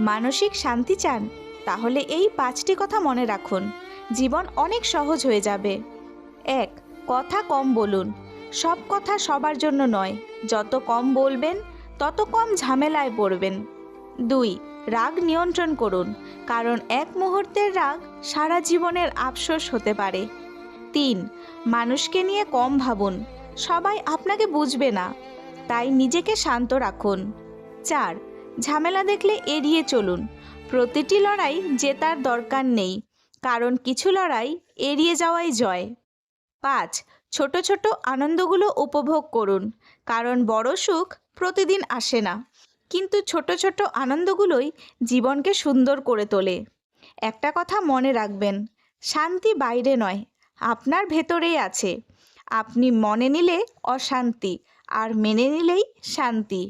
মানসিক শান্তি চান, তাহলে এই পাঁচটি কথা মনে রাখুন। জীবন অনেক সহজ হয়ে যাবে। এক, কথা কম বলুন। সব কথা সবার জন্য নয়। যত কম বলবেন, তত কম ঝামেলায় পড়বেন। দুই, রাগ নিয়ন্ত্রণ করুন। কারণ এক মুহূর্তের রাগ সারা জীবনের আফসোস হতে পারে। তিন, মানুষকে নিয়ে কম ভাবুন। সবাই আপনাকে বুঝবে না। তাই নিজেকে শান্ত রাখুন। চার ঝামেলা দেখলে এড়িয়ে চলুন। প্রতিটি লড়াই জেতার দরকার নেই, কারণ কিছু লড়াই এড়িয়ে যাওয়াই জয়। পাঁচ, ছোট ছোট আনন্দগুলো উপভোগ করুন, কারণ বড় সুখ প্রতিদিন আসে না। কিন্তু ছোট ছোট আনন্দগুলোই জীবনকে সুন্দর করে তোলে। একটা কথা মনে রাখবেন, শান্তি বাইরে নয়, আপনার ভেতরেই আছে। আপনি মনে নিলে অশান্তি, আর মেনে নিলেই শান্তি।